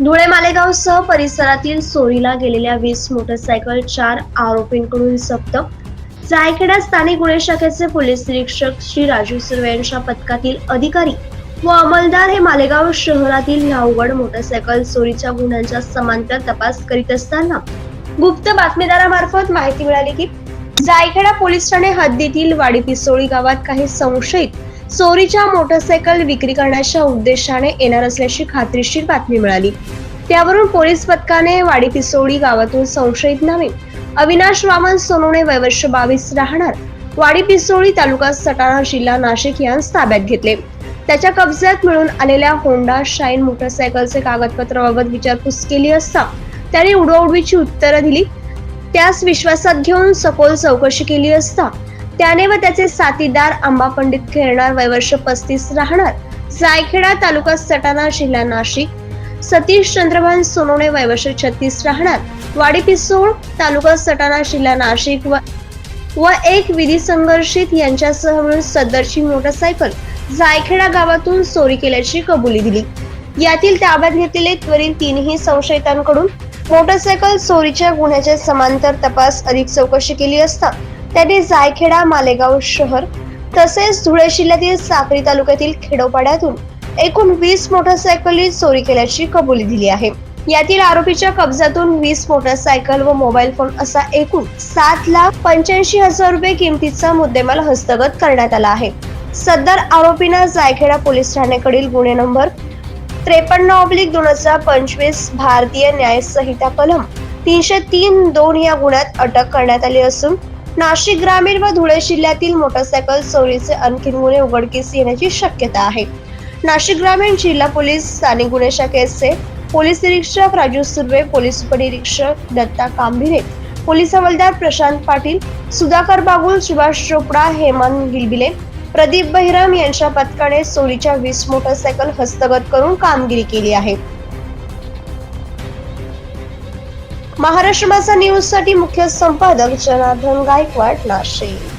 धुळे मालेगावसह परिसरातील चोरीला गेलेल्या वीस मोटरसायकल चार आरोपींकडून जप्त. जायखेडा स्थानिक गुन्हे शाखेचे पोलीस निरीक्षक श्री राजू सुर्वे यांच्या पथकातील अधिकारी व अंमलदार हे मालेगाव शहरातील नावगड मोटरसायकल चोरीच्या गुन्ह्यांचा समांतर तपास करीत असताना गुप्त बातमीदारामार्फत माहिती मिळाली की जायखेडा पोलीस ठाणे हद्दीतील वाडी पिसोळी गावात काही संशयित चोरीच्या मोटरसायकल विक्री करण्याच्या उद्देशाने येणार असल्याची खात्रीशीर बातमी मिळाली. त्यावरून पोलीस पथकाने वाडी पिसोळी गावातून संशयित नावे अविनाश वामन सोनवणे वयवर्ष बावीस राहणार वाडी पिसोळी तालुका सटाणा जिल्हा नाशिक यांस ताब्यात घेतले. त्याच्या कब्जात मिळून आलेल्या होंडा शाईन मोटरसायकलचे कागदपत्राबाबत विचारपूस केली असता त्याने उडवाउडवीची उत्तरं दिली. त्यास विश्वासात घेऊन सखोल चौकशी केली असता त्याने व त्याचे साथीदार आंबा पंडित खेळणार वयवर्ष पस्तीस राहणार. जायखेडा तालुका सटाणा जिल्हा नाशिक. सतीश चंद्रभान सोनवणे वयवर्ष छत्तीस राहणार. वाडी पिसोळ तालुका सटाणा जिल्हा नाशिक व व एक विधी संघर्षित यांच्यासह मिळून सदरची मोटरसायकल जायखेडा गावातून चोरी केल्याची कबुली दिली. यातील ताब्यात घेतलेले त्वरित तीनही संशयितांकडून मोटरसायकल चोरीच्या गुन्ह्याचे समांतर तपास अधिक चौकशी केली असता त्यांनी जायखेडा मालेगाव शहर तसेच धुळे जिल्ह्यातील साक्री तालुक्यातील खेडोपाड्यातून एकूण वीस मोटरसायकली चोरी केल्याची कबुली दिली आहे. यातील आरोपीच्या कब्जातून वीस मोटरसायकल व मोबाईल फोन असा एकूण सात लाख पंच्याऐंशी हजार रुपये किमतीचा मुद्देमाल हस्तगत करण्यात आला आहे. सदर आरोपींना जायखेडा पोलीस ठाण्याकडील गुन्हे नंबर त्रेपन्न ऑब्लिक दोन हजार पंचवीस भारतीय न्याय संहिता कलम तीनशे तीन दोन या गुन्ह्यात अटक करण्यात आली असून नाशिक ग्रामीण व धुळे जिल्ह्यातील मोटरसायकल चोरीचे आणखी गुन्हे उघडकीस येण्याची शक्यता आहे. नाशिक ग्रामीण जिल्हा पोलीस स्थानिक गुन्हे शाखेचे पोलीस निरीक्षक राजू सुर्वे पोलीस उपनिरीक्षक दत्ता कांभिरे पोलीस हवालदार प्रशांत पाटील सुधाकर बागुल सुभाष चोपडा हेमंत गिलबिले प्रदीप बहिराम यांच्या पथकाने चोरीच्या वीस मोटरसायकल हस्तगत करून कामगिरी केली आहे. महाराष्ट्र माझा न्यूजसाठी मुख्य संपादक जनार्दन गायकवाड नाशिक.